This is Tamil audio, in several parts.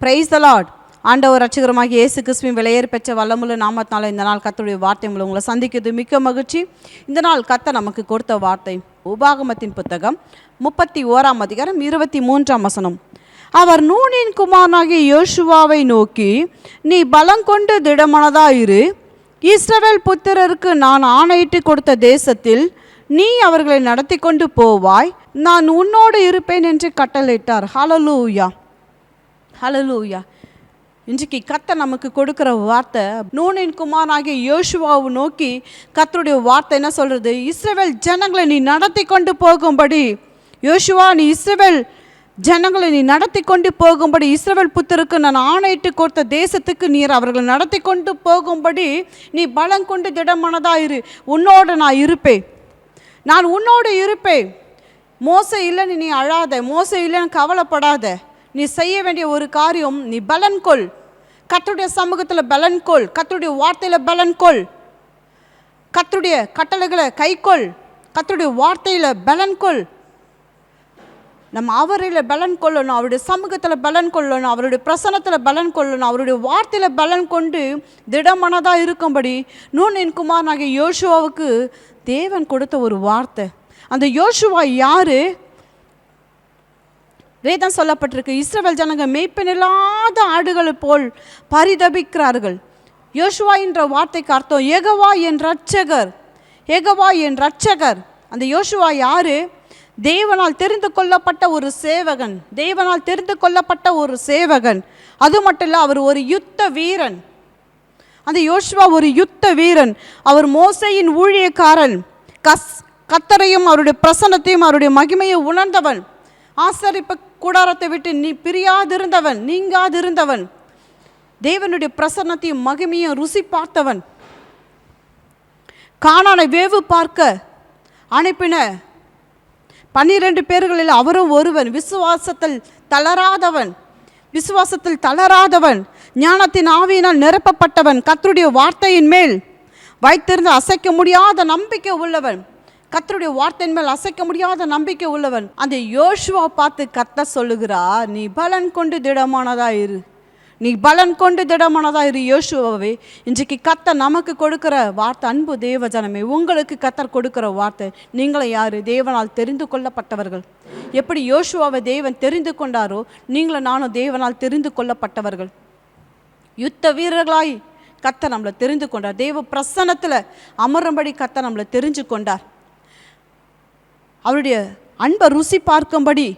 பிரைஸ் த லார்ட் ஆண்டவர் ரட்சகரமாக இயேசு கிறிஸ்துவின் விலையேறு பெற்ற வல்லமுள்ள நாமத்தினால இந்த நாள் கத்தருடைய வார்த்தை மூலம் உங்களை சந்திக்கிறது. மிக்க மகிழ்ச்சி. இந்த நாள் கத்த நமக்கு கொடுத்த வார்த்தை உபாகமத்தின் புத்தகம் முப்பத்தி ஓராம் அதிகாரம் இருபத்தி மூன்றாம் வசனம். அவர் நூனின் குமாரனாகிய யோசுவாவை நோக்கி நீ பலங்கொண்டு திடமனதாயிரு இஸ்ரவேல் புத்திரருக்கு நான் ஆணையிட்டு கொடுத்த தேசத்தில் நீ அவர்களை நடத்தி கொண்டு போவாய். நான் உன்னோடு இருப்பேன் என்று கட்டளையிட்டார். ஹலலூயா ஹலலூயா இன்றைக்கு கத்த நமக்கு கொடுக்குற வார்த்தை நூனின் குமாராகிய யோசுவாவை நோக்கி கத்தருடைய வார்த்தை என்ன சொல்கிறது இஸ்ரேவேல் ஜனங்களை நீ நடத்தி கொண்டு போகும்படி. யோசுவா நீ இஸ்ரேவேல் ஜனங்களை நீ நடத்தி கொண்டு போகும்படி. இஸ்ரேவேல் புத்தருக்கு நான் ஆணையிட்டு கொடுத்த தேசத்துக்கு நீர் அவர்களை நடத்தி கொண்டு போகும்படி. நீ பலம் கொண்டு திடமனதாயிரு உன்னோடு நான் இருப்பேன். நான் உன்னோடு இருப்பேன். மோசம் இல்லைன்னு நீ அழாத. மோசம் இல்லைன்னு கவலைப்படாத. நீ செய்ய வேண்டிய ஒரு காரியம் நீ பலன் கொள். கத்துடைய சமூகத்தில் பலன் கொள். கத்துடைய வார்த்தையில் பலன் கொள். கத்துடைய கட்டளைகளை கைக்கொள் கத்துடைய வார்த்தையில் பலன் கொள். நம்ம அவரில் பலன் கொள்ளணும் அவருடைய சமூகத்தில் பலன் கொள்ளணும் அவருடைய பிரசனத்தில் பலன் கொள்ளணும் அவருடைய வார்த்தையில் பலன் கொண்டு திடமனதாக இருக்கும்படி நூனின் குமாரனாகிய யோசுவாவுக்கு தேவன் கொடுத்த ஒரு வார்த்தை. அந்த யோசுவா யாரு? வேதம் சொல்லப்பட்டிருக்கு. இஸ்ரவேல் ஜனங்க மேய்ப்பனில்லாத ஆடுகளை போல் பரிதபிக்கிறார்கள். யோசுவா என்ற வார்த்தைக்கு அர்த்தம் ஏகவா என் ரட்சகர் ஏகவா என் ரட்சகர் அந்த யோசுவா யாரு? தேவனால் தெரிந்து கொள்ளப்பட்ட ஒரு சேவகன் தேவனால் தெரிந்து கொள்ளப்பட்ட ஒரு சேவகன். அது மட்டும் இல்லை அவர் ஒரு யுத்த வீரன். அந்த யோசுவா ஒரு யுத்த வீரன். அவர் மோசையின் ஊழியக்காரன். கஸ் கத்தரையும் அவருடைய பிரசன்னத்தையும் அவருடைய மகிமையை உணர்ந்தவன். ஆசரிப்பு கூடாரத்தை விட்டு நீ பிரியாதிருந்தவன் நீங்காதிருந்தவன். தேவனுடைய பிரசன்னத்தையும் மகிமையும் ருசி பார்த்தவன். காணானை வேவு பார்க்க அனுப்பின பன்னிரண்டு பேர்களில் அவரும் ஒருவன். விசுவாசத்தில் தளராதவன். விசுவாசத்தில் தளராதவன். ஞானத்தின் ஆவியினால் நிரப்பப்பட்டவன். கத்தருடைய வார்த்தையின் மேல் வைத்திருந்து அசைக்க முடியாத நம்பிக்கை உள்ளவன். கத்தருடைய வார்த்தையின் மேல் அசைக்க முடியாத நம்பிக்கை உள்ளவன். அந்த யோசுவா பார்த்து கத்த சொல்லுகிறா நீ பலன் கொண்டு திடமானதா இரு. நீ பலன் கொண்டு திடமானதா இரு யோசுவாவே. இன்றைக்கு கத்த நமக்கு கொடுக்கிற வார்த்தை அன்பு தேவ ஜனமே உங்களுக்கு கத்தர் கொடுக்கிற வார்த்தை. நீங்களும் யாரு? தேவனால் தெரிந்து கொள்ளப்பட்டவர்கள். எப்படி யோசுவாவை தேவன் தெரிந்து கொண்டாரோ நீங்களும் நானும் தேவனால் தெரிந்து கொள்ளப்பட்டவர்கள். யுத்த வீரர்களாய் கத்த நம்மளை தெரிந்து கொண்டார். தேவ பிரசனத்தில் அமரும்படி கத்த நம்மளை தெரிஞ்சு கொண்டார். அவருடைய அன்பை ருசி பார்க்கும்படி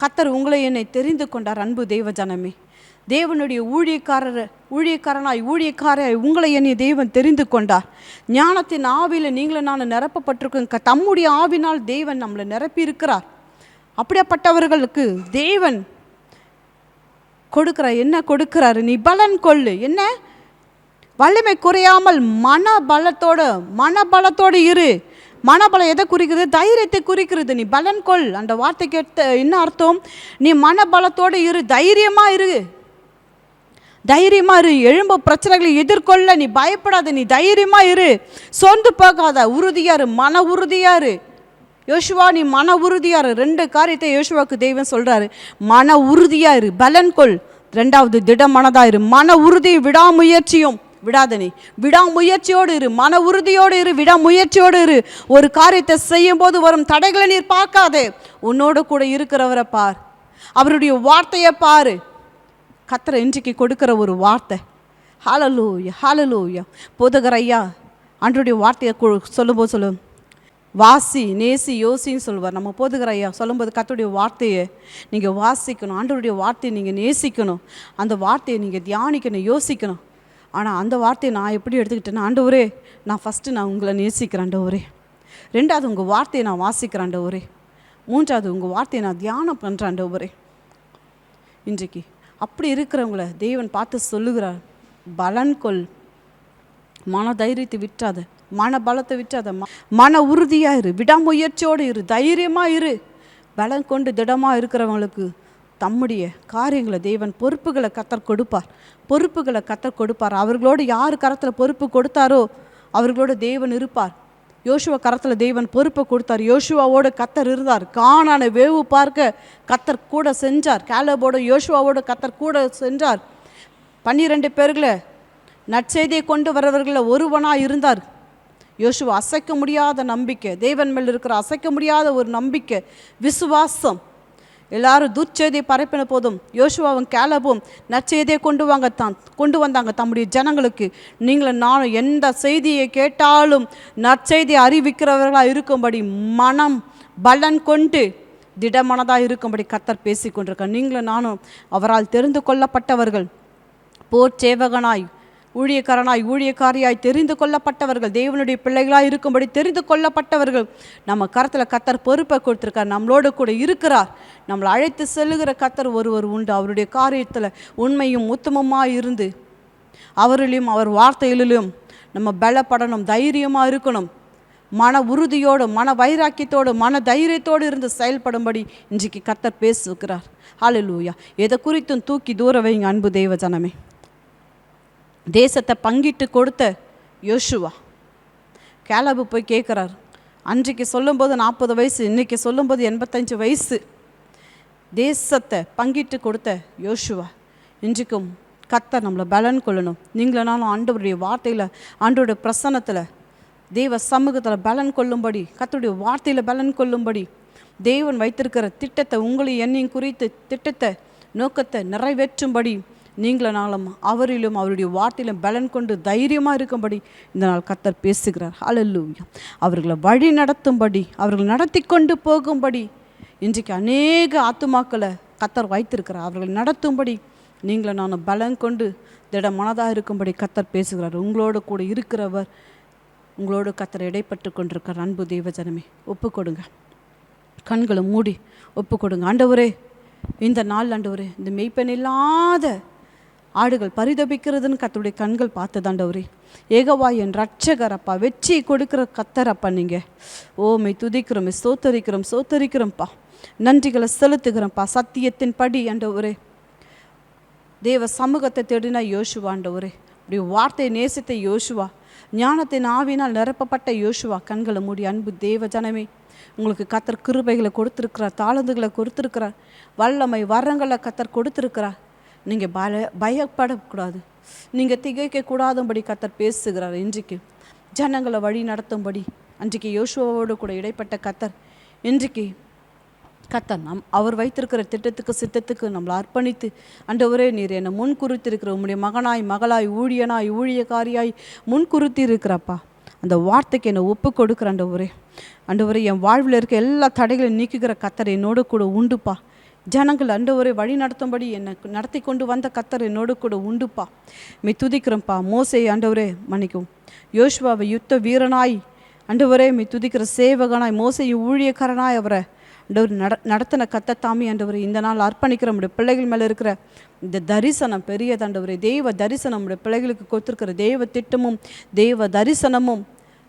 கத்தர் உங்களை என்னை தெரிந்து கொண்டார் அன்பு தெய்வ ஜனமே தேவனுடைய ஊழியக்காரர் ஊழியக்காரனாய் ஊழியக்காராய் உங்களை என்னை தெய்வன் தெரிந்து கொண்டார். ஞானத்தின் ஆவியில் நீங்களும் நான் நிரப்பப்பட்டிருக்கோம் க- தம்முடைய ஆவினால் தேவன் நம்மளை நிரப்பி இருக்கிறார் அப்படியாப்பட்டவர்களுக்கு தேவன் கொடுக்கிறார் என்ன கொடுக்கிறாரு? நீ பலன் கொள்ளு. என்ன? வலிமை குறையாமல் மன பலத்தோட மன பலத்தோடு இரு. மனபலம் எதை குறிக்கிறது தைரியத்தை குறிக்கிறது நீ பலன் கொள். அந்த வார்த்தைக்கு எடுத்த என்ன அர்த்தம்? நீ மனபலத்தோடு இரு. தைரியமாக இரு. தைரியமாக இரு. எழும்ப பிரச்சனைகளை எதிர்கொள்ள. நீ பயப்படாத. நீ தைரியமாக இரு. சோர்ந்து போகாத. உறுதியாக இரு. மன உறுதியாக இரு. யோசுவா நீ மன உறுதியாக இரு. ரெண்டு காரியத்தை யோசுவாக்கு தெய்வம் சொல்கிறாரு மன உறுதியாக இரு. பலன் கொள். ரெண்டாவது திடமனதாக இரு. மன உறுதியும் விடாமுயற்சியும். விடாத நீ. விடாமுயற்சியோடு இரு. மன உறுதியோடு இரு. விடாமுயற்சியோடு இரு. ஒரு காரியத்தை செய்யும் போது வரும் தடைகளை நீர் பார்க்காதே. உன்னோடு கூட இருக்கிறவரை பார். அவருடைய வார்த்தையை பாரு. கத்திர இன்றைக்கு கொடுக்குற ஒரு வார்த்தை. ஹாலலூயா ஹாலலூயா போதகர் ஐயா அன்றைய வார்த்தையை கு- சொல்லும்போது சொல்லும் வாசி நேசி யோசின்னு சொல்லுவார். நம்ம போதுகிற ஐயா சொல்லும்போது கர்த்தருடைய வார்த்தையை நீங்கள் வாசிக்கணும். ஆண்டவருடைய வார்த்தையை நீங்கள் நேசிக்கணும். அந்த வார்த்தையை நீங்கள் தியானிக்கணும் யோசிக்கணும். ஆனால் அந்த வார்த்தையை நான் எப்படி எடுத்துக்கிட்டேன்னா ஆண்டவரே நான் ஃபஸ்ட்டு நான் உங்களை நேசிக்கிறேன் ஆண்டவரே. ரெண்டாவது உங்கள் வார்த்தையை நான் வாசிக்கிறேன் ஆண்டவரே. மூன்றாவது உங்கள் வார்த்தையை நான் தியானம் பண்ணுறேன் ஆண்டவரே. இன்றைக்கு அப்படி இருக்கிறவங்கள தேவன் பார்த்து சொல்லுகிறார் பலன் கொள். மன தைரியத்தை விற்றாத மன பலத்தை விற்றாத ம- மன உறுதியாக இரு விடாமுயற்சியோடு இரு தைரியமாக இரு. பலம் கொண்டு திடமாக இருக்கிறவங்களுக்கு தம்முடைய காரியங்களை தேவன் பொறுப்புகளை கத்தர் கொடுப்பார். பொறுப்புகளை கத்தர் கொடுப்பார். அவர்களோடு யார் கரத்தில் பொறுப்பு கொடுத்தாரோ அவர்களோட தேவன் இருப்பார். யோசுவா கரத்தில் தேவன் பொறுப்பை கொடுத்தார். யோசுவாவோட கத்தர் இருந்தார். காணான வேவு பார்க்க கத்தர் கூட செஞ்சார் கேலபோட யோசுவாவோட கத்தர் கூட சென்றார். பன்னிரெண்டு பேர்களை நற்செய்தியை கொண்டு வரவர்களில் ஒருவனாக இருந்தார். யோசுவா அசைக்க முடியாத நம்பிக்கை. தேவன் மேல் இருக்கிற அசைக்க முடியாத ஒரு நம்பிக்கை. விசுவாசம். எல்லாரும் துச்செய்தியை பரப்பின போதும் யோசுவாவும் கேலபும் நற்செய்தியை கொண்டு வாங்க தான் கொண்டு வந்தாங்க தம்முடைய ஜனங்களுக்கு. நீங்களும் நானும் எந்த செய்தியை கேட்டாலும் நற்செய்தியை அறிவிக்கிறவர்களாக இருக்கும்படி மனம் பலன் கொண்டு திடமனதாக இருக்கும்படி கத்தர் பேசி கொண்டிருக்க நீங்களும் நானும் அவரால் தெரிந்து கொள்ளப்பட்டவர்கள். போர் சேவகனாய் ஊழியக்காரனாய் ஊழியக்காரியாய் தெரிந்து கொள்ளப்பட்டவர்கள் தேவனுடைய பிள்ளைகளாய் இருக்கும்படி தெரிந்து கொள்ளப்பட்டவர்கள் நம்ம கரத்தில் கத்தர் பொறுப்பை கொடுத்துருக்கார் நம்மளோடு கூட இருக்கிறார். நம்மளை அழைத்து செல்லுகிற கத்தர் ஒருவர் உண்டு. அவருடைய காரியத்தில் உண்மையும் உத்தமமாக இருந்து அவரிலும் அவர் வார்த்தைகளிலும் நம்ம பலப்படணும் தைரியமாக இருக்கணும். மன உறுதியோடு மன வைராக்கியத்தோடு மன தைரியத்தோடு இருந்து செயல்படும்படி இன்றைக்கு கத்தர் பேசுகிறார். ஹalleluya எதை குறித்தும் தூக்கி தூர வைங்க அன்பு தெய்வ ஜனமே. தேசத்தை பங்கிட்டு கொடுத்த யோசுவா. கேலபு போய் கேட்குறார் அன்றைக்கு சொல்லும்போது நாற்பது வயசு இன்னைக்கு சொல்லும்போது எண்பத்தஞ்சு வயசு. தேசத்தை பங்கிட்டு கொடுத்த யோசுவா. இன்றைக்கும் கத்த நம்மளை பலன் கொள்ளணும். நீங்களனாலும் ஆண்டவருடைய வார்த்தையில் ஆண்டோடைய பிரசன்னத்தில் தெய்வ சமூகத்தில் பலன் கொள்ளும்படி கத்தருடைய வார்த்தையில் பலன் கொள்ளும்படி தேவன் வைத்திருக்கிற திட்டத்தை உங்களையும் என்னையும் குறித்து திட்டத்தை நோக்கத்தை நிறைவேற்றும்படி நீங்களும் அவரிலும் அவருடைய வார்த்தையிலும் பலன் கொண்டு தைரியமாக இருக்கும்படி இந்த நாள் கத்தர் பேசுகிறார். அலல்லூயா அவர்களை வழி நடத்தும்படி அவர்கள் நடத்தி கொண்டு போகும்படி இன்றைக்கு அநேக ஆத்துமாக்களை கத்தர் வைத்திருக்கிறார். அவர்களை நடத்தும்படி நீங்களும் நான் பலன் கொண்டு திட மனதாக இருக்கும்படி கத்தர் பேசுகிறார். உங்களோடு கூட இருக்கிறவர் உங்களோடு கத்தர் இடைப்பட்டு கொண்டிருக்கிற அன்பு தெய்வஜனமே ஒப்பு கொடுங்க. கண்களை மூடி ஒப்பு கொடுங்க. ஆண்டவரே இந்த நாள் ஆண்டவரே இந்த மெய்ப்பெண் இல்லாத ஆடுகள் பரிதபிக்கிறதுன்னு கத்தருடைய கண்கள் பார்த்து தாண்டவரே ஏகவா என் ரட்சகரப்பா வெற்றி கொடுக்குற கத்தரப்பா நீங்கள் ஓமை துதிக்கிறோமே சோத்தரிக்கிறோம் சோத்தரிக்கிறோம்ப்பா நன்றிகளை செலுத்துகிறோம்ப்பா சத்தியத்தின் படி ஆண்டவரே. தேவ சமூகத்தை தேடினா யோசுவா ஆண்டவரே. அப்படி வார்த்தை நேசித்த யோசுவா ஞானத்தின் ஆவினால் நிரப்பப்பட்ட யோசுவா கண்களை மூடி அன்பு தேவ ஜனமே. உங்களுக்கு கத்தர் கிருபைகளை கொடுத்துருக்கிறார் தாளந்துகளை கொடுத்துருக்கிறார் வல்லமை வரங்களை கத்தர் கொடுத்துருக்கிறார். நீங்கள் பல பயப்படக்கூடாது. நீங்கள் திகைக்க கத்தர் பேசுகிறார் இன்றைக்கு. ஜனங்களை வழி நடத்தும்படி அன்றைக்கு யோசுவாவோடு கூட இடைப்பட்ட கத்தர் இன்றைக்கு கத்தர் நம் அவர் வைத்திருக்கிற திட்டத்துக்கு சித்தத்துக்கு நம்மளை அர்ப்பணித்து ஆண்டவரே நீர் என்னை முன் குறித்திருக்கிற உம்முடைய மகனாய் மகளாய் ஊழியனாய் ஊழியக்காரியாய் முன் இருக்கிறப்பா அந்த வார்த்தைக்கு என்னை ஒப்பு கொடுக்குற அண்டவரே. அண்டவரே என் வாழ்வில் இருக்க எல்லா தடைகளையும் நீக்குகிற கத்தர் என்னோடு கூட உண்டுப்பா. ஜனங்கள் அண்டவரை வழி நடத்தும்படி என்னை நடத்தி கொண்டு வந்த கத்தர் என்னோடு கூட உண்டுப்பா. மெய் துதிக்கிறோம்ப்பா மோசை ஆண்டவரே மன்னிக்கும் யோசுவாவை யுத்த வீரனாய். அண்டவரே மெய் துதிக்கிற சேவகனாய் மோசையும் ஊழியக்காரனாய் அவரை. ஆண்டவர் நட நடத்தின கத்த தாமி ஆண்டவர் இந்த நாள் அர்ப்பணிக்கிற நம்முடைய பிள்ளைகள் மேலே இருக்கிற இந்த தரிசனம் பெரியதாண்டவரே தெய்வ தரிசனம் நம்முடைய பிள்ளைகளுக்கு கொடுத்துருக்கிற தெய்வ திட்டமும் தெய்வ தரிசனமும்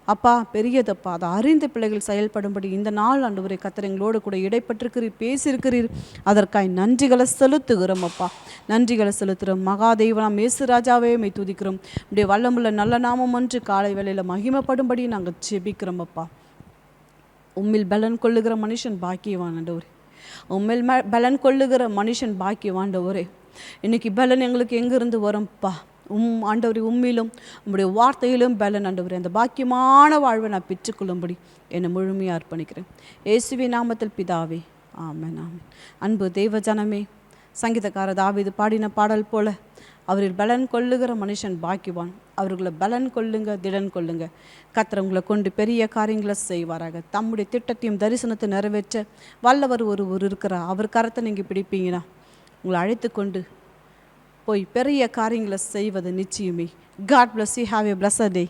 அப்பா பெரியதப்பா அதை அறிந்த பிள்ளைகள் செயல்படும்படி இந்த நாள் ஆண்டவரே கத்தர் எங்களோடு கூட இடைப்பட்டிருக்கிறீர் பேசியிருக்கிறீர். அதற்காய் நன்றிகளை செலுத்துகிறோம் அப்பா. நன்றிகளை செலுத்துகிறோம். மகாதேவனாம் மேசு ராஜாவே மை துதிக்கிறோம். இப்படி வல்லமுள்ள நல்ல நாமம் ஒன்று காலை வேளையில் மகிமைப்படும்படி நாங்கள் செபிக்கிறோம் அப்பா. உம்மில் பலன் கொள்ளுகிற மனுஷன் பாக்கியவான் ஆண்டவரே. உம்மில் பலன் கொள்ளுகிற மனுஷன் பாக்கியவான் ஆண்டவரே. இன்னைக்கு பலன் எங்களுக்கு எங்கிருந்து வரும்ப்பா உம் ஆண்டவரே உம்மிலும் உம்முடைய வார்த்தையிலும் பலன் ஆண்டவரே. அந்த பாக்கியமான வாழ்வை நான் பெற்றுக்கொள்ளும்படி என்னை முழுமையாக அர்ப்பணிக்கிறேன். இயேசுவி நாமத்தில் பிதாவே ஆமன் ஆமன். அன்பு தேவ ஜனமே சங்கீதக்கார தாவிது பாடின பாடல் போல அவரில் பலன் கொள்ளுகிற மனுஷன் பாக்கிவான் அவர்களை பலன் கொள்ளுங்க திடன் கொள்ளுங்க. கத்திரவங்களை கொண்டு பெரிய காரியங்களை செய்வாராக. தம்முடைய திட்டத்தையும் தரிசனத்தை நிறைவேற்ற வல்லவர் ஒரு ஒரு இருக்கிறார். அவர் கரத்தை நீங்கள் பிடிப்பீங்கன்னா உங்களை அழைத்து கொண்டு போய் பெரிய காரியங்களை செய்வது நிச்சயமே God bless you have a blessed day